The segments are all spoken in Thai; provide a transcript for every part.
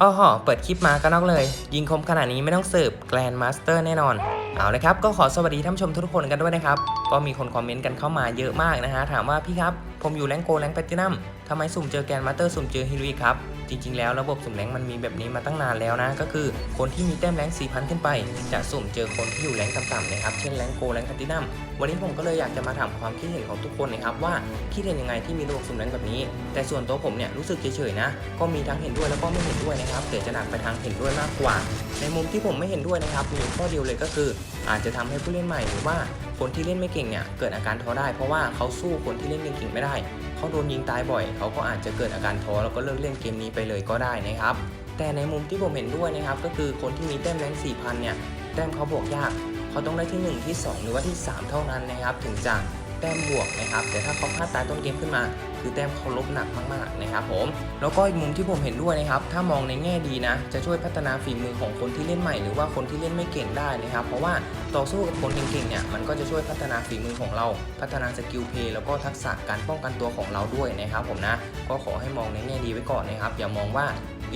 อ้อหอเปิดคลิปมาก็นอกเลย ยิงคมขนาดนี้ไม่ต้องสืบแกรนมาสเตอร์แน่นอน เอาเลยครับ ก็ขอสวัสดีท่านชมทุกคนกันด้วยนะครับ ก็มีคนคอมเมนต์กันเข้ามาเยอะมากนะฮะ ถามว่าพี่ครับ ผมอยู่แรงโกแรงแพลตินัมทำไมสุ่มเจอแกรนมาสเตอร์สุ่มเจอฮิรุครับ จริงๆแล้วระบบสุ่มแรงมันมีแบบนี้มาตั้งนานแล้วนะ ก็คือคนที่มีแต้มแรง4,000 ขึ้นไป จะสุ่มเจอคนที่อยู่แรงต่ำๆนะครับ เช่นแรงโกแรงแพลตินัมวันนี้ผมก็เลยอยากจะมาถามความคิดเห็นของทุกคนนะครับว่าคิดเห็นยังไงที่มีระบบสุ่มแรงแบบนี้ แต่ส่วนตัวผมเนี่ยรู้สึกเฉยๆนะ ก็มีทั้งเห็นด้วยแล้วก็ไม่เห็นด้วยนะครับแต่จะหนักไปทางเห็นด้วยมากกว่า ในมุมที่ผมไม่เห็นด้วยนะครับมีข้อเดียวเลยก็คือ อาจจะทำให้ผู้เล่นใหม่หรือว่าคนที่เล่นไม่เก่งเนี่ยเกิดอาการท้อได้ เพราะว่าเขาสู้คนที่เล่นเก่งๆไม่ได้เขาโดนยิงตายบ่อย เขาก็อาจจะเกิดอาการท้อแล้วก็เลิกเล่นเกมนี้ไปเลยก็ได้นะครับแต่ในมุมที่ผมเห็นด้วยนะครับก็คือคนที่มีแต้มแรง4,000เนี่ยแต้มเขาบวกยากเขาต้องได้ที่ 1 ที่ 2 หรือว่าที่ 3 เท่านั้นนะครับ ถึงจะแต้มบวกนะครับแต่ถ้าเขาพลาดตายต้นเกมขึ้นมา คือแต้มเขาลบหนักมากๆนะครับผมแล้วก็อีกมุมที่ผมเห็นด้วยนะครับถ้ามองในแง่ดีนะ จะช่วยพัฒนาฝีมือของคนที่เล่นใหม่หรือว่าคนที่เล่นไม่เก่งได้นะครับ เพราะว่าต่อสู้กับคนเก่งๆเนี่ยมันก็จะช่วยพัฒนาฝีมือของเรา พัฒนาสกิลเพย์แล้วก็ทักษะการป้องกันตัวของเราด้วยนะครับผมนะก็ขอให้มองในแง่ดีไว้ก่อนนะครับอย่ามองว่า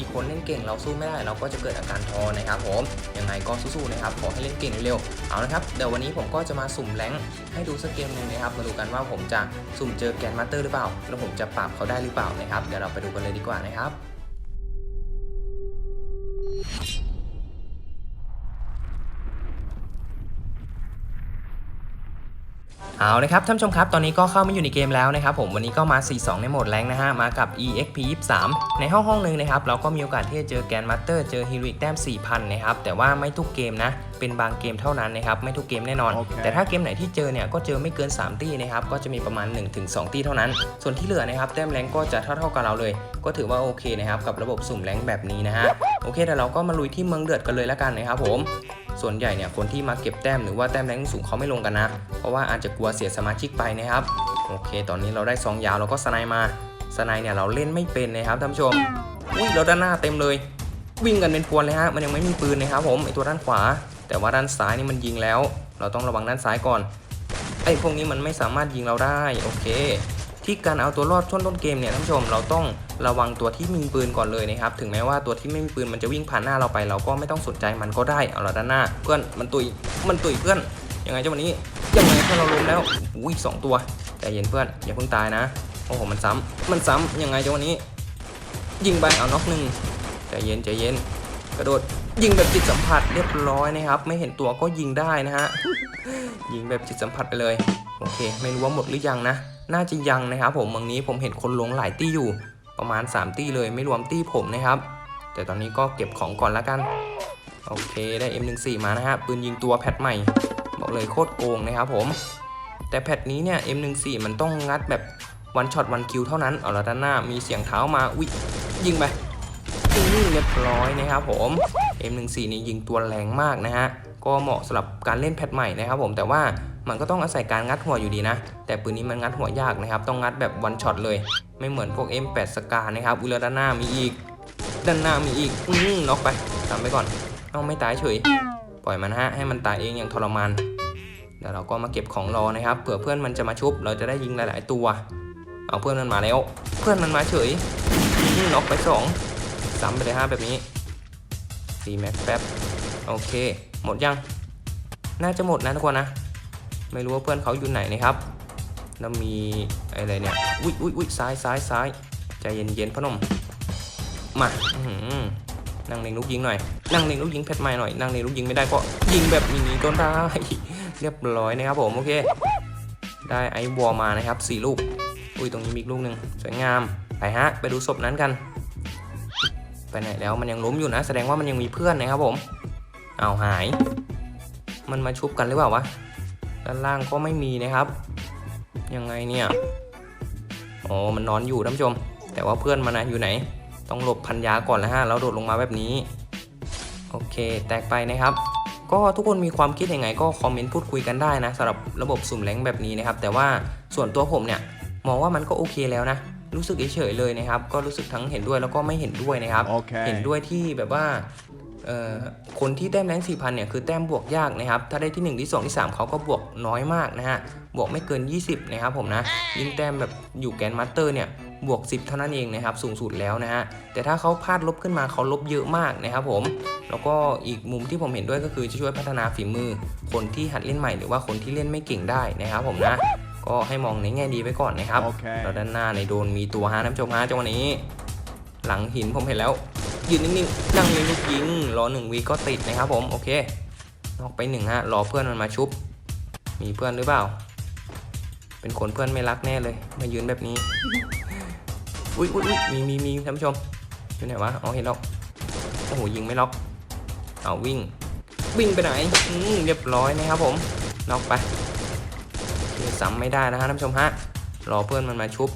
มีคนเล่นเก่งเราสู้ไม่ได้เราก็จะเกิดอาการท้อนะครับผมยังไงก็สู้ๆนะครับขอให้เล่นเก่งเร็วๆเอาละครับเดี๋ยววันนี้ผมก็จะมาสุ่มแรงให้ดูสักเกมหนึ่งนะครับมาดูกันว่าผมจะสุ่มเจอแกนมาสเตอร์หรือเปล่า แล้วผมจะปรับเขาได้หรือเปล่านะครับเดี๋ยวเราไปดูกันเลยดีกว่านะครับ เอาละครับท่านผู้ชมครับตอนนี้ก็เข้ามาอยู่ในเกมแล้วนะครับผมวันนี้ก็มา 4-2 ในโหมดแรงนะฮะมากับ EXP 23ในห้องห้องหนึ่งนะครับเราก็มีโอกาสที่จะเจอแกนมาสเตอร์เจอฮิริกแต้ม 4,000 นะครับแต่ว่าไม่ทุกเกมนะเป็นบางเกมเท่านั้นนะครับไม่ทุกเกมแน่นอนโอเคแต่ถ้าเกมไหนที่เจอเนี่ยก็เจอไม่เกิน 3 ตี้นะครับก็จะมีประมาณ 1-2 ตี้เท่านั้น ส่วนที่เหลือนะครับแต้มแรงก็จะเท่าๆกับเราเลย ก็ถือว่าโอเคนะครับกับระบบสุ่มแรงแบบนี้นะฮะโอเคเดี๋ยวเราก็มาลุยที่เมืองเดือดกันเลยแล้วกันนะครับผม ส่วนใหญ่เนี่ยคนที่มาเก็บแต้มหรือว่าแต้มแรงสูงเขาไม่ลงกันนะ เพราะว่าอาจจะกลัวเสียสมาชิกไปนะครับ โอเค ตอนนี้เราได้ซองยาวเราก็สไนมาสไนเนี่ยเราเล่นไม่เป็นนะครับท่านผู้ชม อุ้ยเราด้านหน้าเต็มเลย วิ่งกันเป็นพวนเลยฮะมันยังไม่มีปืนนะครับผมไอตัวด้านขวา แต่ว่าด้านซ้ายนี่มันยิงแล้ว เราต้องระวังด้านซ้ายก่อนไอพวกนี้มันไม่สามารถยิงเราได้โอเค ที่การเอาตัวรอดช่วงต้นเกมเนี่ยท่านผู้ชมเราต้องระวังตัวที่มีปืนก่อนเลยนะครับถึงแม้ว่าตัวที่ไม่มีปืนมันจะวิ่งผ่านหน้าเราไป เราก็ไม่ต้องสนใจมันก็ได้เอาละด้านหน้า เพื่อนมันตุยมันตุยเพื่อนยังไงเจ้าวันนี้ยังไงเพื่อนเราล้มแล้วอุ้ยสองตัวใจเย็นเพื่อนอย่าเพิ่งตายนะโอ้โหมันซ้ำมันซ้ำยังไงเจ้าวันนี้ ยิงไปเอาน็อกหนึ่งใจเย็นใจเย็นกระโดดยิงแบบจิตสัมผัสเรียบร้อยนะครับ ไม่เห็นตัวก็ยิงได้นะฮะยิงแบบจิตสัมผัสไปเลยโอเค ไม่รู้ว่าหมดหรือยังนะ น่าจะยังนะครับผมเมืองนี้ผมเห็นคนลงหลายตี้อยู่ ประมาณ 3 ตี้เลยไม่รวมตี้ผมนะครับ แต่ตอนนี้ก็เก็บของก่อนละกัน โอเคได้ M14 มานะฮะปืนยิงตัวแพทใหม่ บอกเลยโคตรโกงนะครับผม แต่แพทนี้เนี่ย M14 มันต้องงัดแบบวันช็อตวันคิวเท่านั้นเอาละด้านหน้ามีเสียงเท้ามาอุ้ยยิงไปยิงเรียบร้อยนะครับผม M14 นี่ยิงตัวแรงมากนะฮะ ก็เหมาะสำหรับการเล่นแพทใหม่นะครับผมแต่ว่ามันก็ต้องอาศัยการงัดหัวอยู่ดีนะ แต่ปืนนี้มันงัดหัวยากนะครับ ต้องงัดแบบวันช็อตเลย ไม่เหมือนพวก M8 สกานะครับอุลด้านหน้ามีอีก ด้านหน้ามีอีกอืมน็อกไปทำไปก่อนเอาไม่ตายเฉย ปล่อยมันฮะให้มันตายเองอย่างทรมานเดี๋ยวเราก็มาเก็บของรอนะครับเผื่อเพื่อนมันจะมาชุบ เราจะได้ยิงหลาย ๆ ตัว เอาเพื่อนมันมาแล้ว เพื่อนมันมาเฉยน็อกไปสองซ้ำไปเลยฮะแบบนี้รีแม็กแป๊บ โอเค หมดยัง น่าจะหมดนะทุกคนนะ ไม่รู้ว่าเพื่อนเขาอยู่ไหนนะครับ แล้วมีอะไรเนี่ย อุ้ยอุ้ยอุ้ยซ้ายซ้ายซ้ายใจเย็นเย็นๆพอหนม มาอื้อหือนั่งเล็งลูกยิงหน่อย นั่งเล็งลูกยิงเพชรใหม่หน่อย นั่งเล็งลูกยิงไม่ได้ก็ยิงแบบนี้ก็ได้ เรียบร้อยนะครับผมโอเค ได้ไอวอลมานะครับสี่ลูก อุ้ยตรงนี้มีลูกหนึ่งสวยงาม ไปฮะ ไปดูศพนั้นกัน ไปไหนแล้วมันยังล้มอยู่นะ แสดงว่ามันยังมีเพื่อนนะครับผม เอาหาย มันมาชุบกันหรือเปล่าวะ ด้านล่างก็ไม่มีนะครับ ยังไงเนี่ย อ๋อ มันนอนอยู่ท่านผู้ชม แต่ว่าเพื่อนมันนะอยู่ไหน ต้องหลบพันยาก่อนแล้วฮะ แล้วโดดลงมาแบบนี้ โอเค แตกไปนะครับ ก็ทุกคนมีความคิดยังไง ก็คอมเมนต์พูดคุยกันได้นะสำหรับระบบสุ่มแรงค์แบบนี้นะครับ แต่ว่าส่วนตัวผมเนี่ยมองว่ามันก็โอเคแล้วนะรู้สึกเฉยๆเลยนะครับ ก็รู้สึกทั้งเห็นด้วยแล้วก็ไม่เห็นด้วยนะครับ Okay. เห็นด้วยที่แบบว่าเอ่อ คนที่แต้มแรง4,000เนี่ยคือแต้มบวกยากนะครับ ถ้าได้ที่ 1 ที่ 2 ที่ 3 เขาก็บวกน้อยมากนะฮะ บวกไม่เกิน 20 นะครับผมนะ ยิ่งแต้มแบบอยู่แกนมาสเตอร์เนี่ย บวก 10 เท่านั้นเองนะครับ สูงสุดแล้วนะฮะ แต่ถ้าเขาพลาดลบขึ้นมาเขาลบเยอะมากนะครับผม แล้วก็อีกมุมที่ผมเห็นด้วยก็คือจะช่วยพัฒนาฝีมือ คนที่หัดเล่นใหม่หรือว่าคนที่เล่นไม่เก่งได้นะครับผมนะ ก็ให้มองในแง่ดีไว้ก่อนนะครับโอเคแล้วด้านหน้าในโดนมีตัวฮะน้ำชมฮะจังหวะนี้ หลังหินผมเห็นแล้ว ยืนนิ่งๆนั่งเลยลูกยิงรอหนึ่งวีก็ติดนะครับผมโอเคนอกไปหนึ่งฮะรอเพื่อนมันมาชุบ มีเพื่อนหรือเปล่า เป็นคนเพื่อนไม่รักแน่เลย มายืนแบบนี้ อุ้ยอุ้ยอุ๊ยมีมีมีท่านผู้ชมอยู่ไหนวะอ๋อเห็นแล้วโอ้โหยิงไม่ล็อกเอาวิ่ง วิ่งไปไหนอืมเรียบร้อยนะครับผมนอกไปคือซ้ำไม่ได้นะฮะท่านผู้ชมฮะรอเพื่อนมันมาชุบ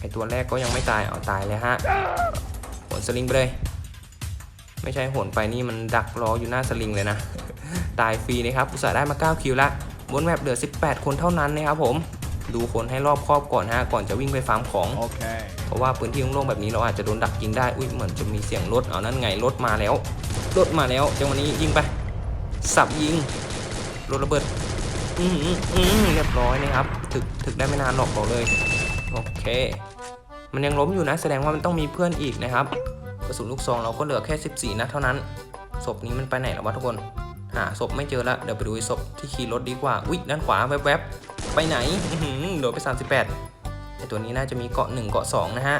ไอตัวแรกก็ยังไม่ตายเอาตายเลยฮะ นสลิงไปเลย ไม่ใช่โหนไปนี่มันดักรออยู่หน้าสลิงเลยนะ ตายฟรีนะครับอุตส่าห์ได้มา 9 คิวละบนแมปเหลือ 18 คนเท่านั้นนะครับผม ดูคนให้รอบครอบก่อนฮะก่อนจะวิ่งไปฟาร์มของ Okay. เพราะว่าพื้นที่โล่งๆแบบนี้เราอาจจะโดนดักยิงได้ อุ้ยเหมือนจะมีเสียงรถเอานั่นไงรถมาแล้ว รถมาแล้วจังหวะนี้ยิงไป สับยิง รถระเบิด อืมอืมอืมเรียบร้อยนะครับ ถึกถึกได้ไม่นานหรอกบอกเลย โอเค มันยังล้มอยู่นะ แสดงว่ามันต้องมีเพื่อนอีกนะครับกระสุนลูกซองเราก็เหลือแค่ 14นัดเท่านั้นศพนี้มันไปไหนแล้ววะทุกคน หาศพไม่เจอละเดี๋ยวไปดูศพที่ขี่รถดีกว่าอุ๊ยด้านขวาแวบๆไปไหนโดดไป 38ไอตัวนี้น่าจะมีเกาะ1เกาะ2นะฮะ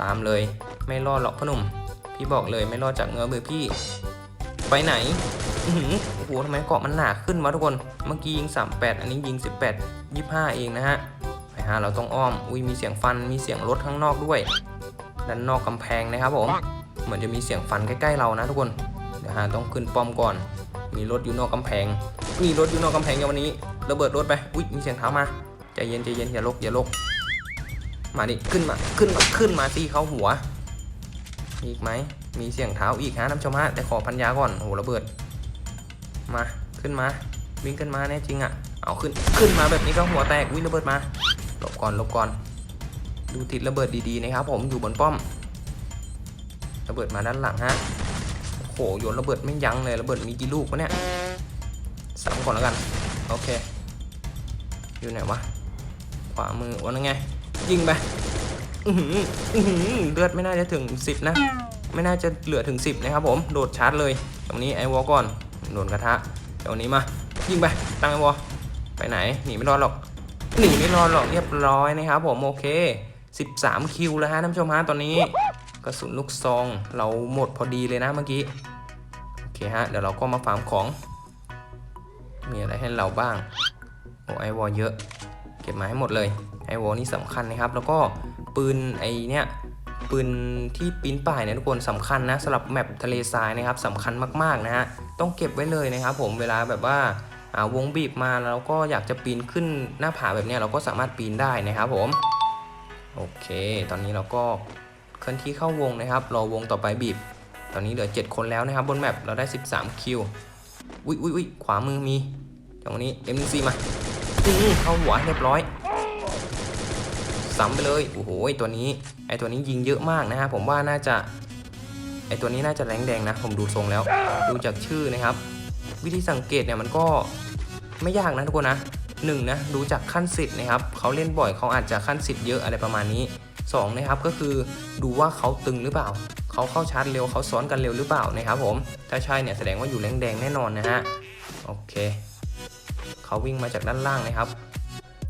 ตามเลยไม่รอดหรอกพ่อหนุ่ม พี่บอกเลยไม่รอดจากเงื้อมือพี่ ไปไหนอื้อหือโอ้โหทำไมเกาะมันหนาขึ้นวะทุกคน เมื่อกี้ยิง 38 อันนี้ยิง 18 25 เองนะฮะ ฮะเราต้องอ้อมอุ้ยมีเสียงฟันมีเสียงรถข้างนอกด้วยด้านนอกกำแพงนะครับผมเหมือนจะมีเสียงฟันใกล้ๆเรานะทุกคนเดี๋ยวฮะต้องขึ้นป้อมก่อน มีรถอยู่นอกกำแพงมีรถอยู่นอกกำแพงอย่างวันนี้ระเบิดรถไปอุ้ยมีเสียงเท้ามาใจเย็นใจเย็นอย่าลกอย่าลกมาดิขึ้นมาขึ้นมาขึ้นมาตีเขาหัวอีกไหมมีเสียงเท้าอีกฮะน้ำชมฮะแต่ขอพันยาก่อนโอ้โหระเบิด มาขึ้นมาวิ่งขึ้นมาแน่จริงอะเอาขึ้นขึ้นมาแบบนี้ก็หัวแตกวิ่งระเบิดมา หลบก่อนหลบก่อน ดูติดระเบิดดีๆนะครับ ผมอยู่บนป้อม ระเบิดมาด้านหลังฮะโอ้โหโยนระเบิดไม่ยั้งเลยระเบิดมีกี่ลูกวะเนี่ยสามก่อนแล้วกันโอเค อยู่ไหนวะขวามือวันนั้นไง ยิงไปอื้อหืออื้อเลือดไม่น่าจะถึง 10 นะ ไม่น่าจะเหลือถึง 10 นะครับผม โดดชาร์จเลย ตรงนี้ไอวอลก่อน โดนกระทะตรงนี้มา ยิงไป ตั้งไอวอลไปไหน หนีไม่รอดหรอก หนีไม่รอดหรอกเรียบร้อยนะครับผมโอเค 13 คิวแล้วฮะท่านผู้ชมฮะตอนนี้กระสุนลูกซองเราหมดพอดีเลยนะเมื่อกี้โอเคฮะเดี๋ยวเราก็มาฟาร์มของ มีอะไรให้เราบ้างโอ้ไอวอลเยอะเก็บมาให้หมดเลยไอวอลนี่สำคัญนะครับ แล้วก็ปืนไอเนี้ยปืนที่ปีนป่ายเนี่ยทุกคนสำคัญนะสำหรับแมปทะเลทรายนะครับสำคัญมากๆนะฮะต้องเก็บไว้เลยนะครับผมเวลาแบบว่า วงบีบมาแล้วก็อยากจะปีนขึ้นหน้าผาแบบนี้เราก็สามารถปีนได้นะครับผมโอเค ตอนนี้เราก็เคลื่อนที่เข้าวงนะครับ รอวงต่อไปบีบ ตอนนี้เหลือ 7 คนแล้วนะครับ บนแมปเราได้ 13 คิวอุ้ยอุ้ยอุ้ยขวามือมีตรงนี้ M4 มาอื้อเข้าหัวเรียบร้อยซ้ำไปเลยโอ้โหไอตัวนี้ไอตัวนี้ยิงเยอะมากนะฮะผมว่าน่าจะไอตัวนี้น่าจะแรงแดงนะ ผมดูทรงแล้ว ดูจากชื่อนะครับ วิธีสังเกตเนี่ยมันก็ไม่ยากนะทุกคนนะหนึ่งนะดูจากขั้นสิทธิ์นะครับเขาเล่นบ่อยเขาอาจจะขั้นสิทธิ์เยอะอะไรประมาณนี้สองนะครับก็คือดูว่าเขาตึงหรือเปล่า เขาเข้าชาร์จเร็วเขาซ้อนกันเร็วหรือเปล่านะครับผมถ้าใช่เนี่ยแสดงว่าอยู่แรงแดงแน่นอนนะฮะโอเคเขาวิ่งมาจากด้านล่างนะครับ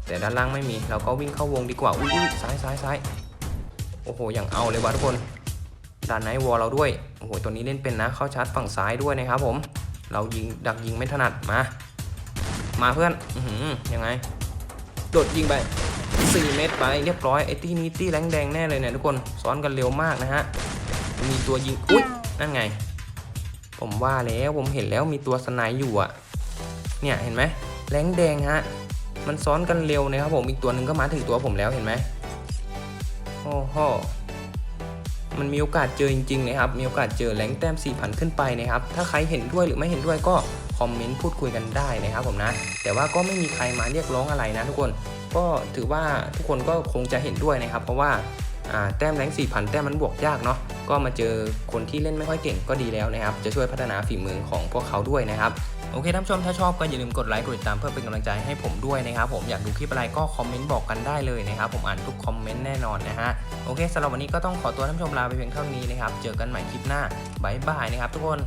แต่ด้านล่างไม่มีเราก็วิ่งเข้าวงดีกว่าอุ้ยซ้ายซ้ายซ้ายโอ้โหอย่างเอาเลยวะทุกคนด้านไหนวอลเราด้วยโอ้โหตัวนี้เล่นเป็นนะเข้าชาร์จฝั่งซ้ายด้วยนะครับผม เรายิงดักยิงไม่ถนัดมา มาเพื่อนอือยังไง โดดยิงไป 4 เมตรไปเรียบร้อยไอ้ตี้นี้ตี้แรงแดงแน่เลยเนี่ยทุกคนซ้อนกันเร็วมากนะฮะ มีตัวยิง อุ้ยนั่นไง ผมว่าแล้วผมเห็นแล้วมีตัวสไนด์อยู่อะเนี่ยเห็นไหมแรงแดงฮะ มันซ้อนกันเร็วนะครับผมอีกตัวหนึ่งก็มาถึงตัวผมแล้วเห็นไหมโอ้โห มันมีโอกาสเจอจริงๆนะครับมีโอกาสเจอแรงแต้ม4,000 ขึ้นไปนะครับถ้าใครเห็นด้วยหรือไม่เห็นด้วยก็คอมเมนต์พูดคุยกันได้นะครับผมนะแต่ว่าก็ไม่มีใครมาเรียกร้องอะไรนะทุกคนก็ถือว่าทุกคนก็คงจะเห็นด้วยนะครับ เพราะว่าอ่าแต้มแรง4,000 แต้มมันบวกยากเนาะก็มาเจอคนที่เล่นไม่ค่อยเก่งก็ดีแล้วนะครับ จะช่วยพัฒนาฝีมือของพวกเขาด้วยนะครับ โอเคท่านผู้ชมถ้าชอบก็อย่าลืมกดไลค์กดติดตามเพื่อเป็นกำลังใจให้ผมด้วยนะครับผมอยากดูคลิปอะไรก็คอมเมนต์บอกกันได้เลยนะครับผมอ่านทุกคอมเมนต์แน่นอนนะฮะโอเคสำหรับวันนี้ก็ต้องขอตัวท่านผู้ชมลาไปเพียงเท่านี้นะครับเจอกันใหม่คลิปหน้าบายบายนะครับทุกคน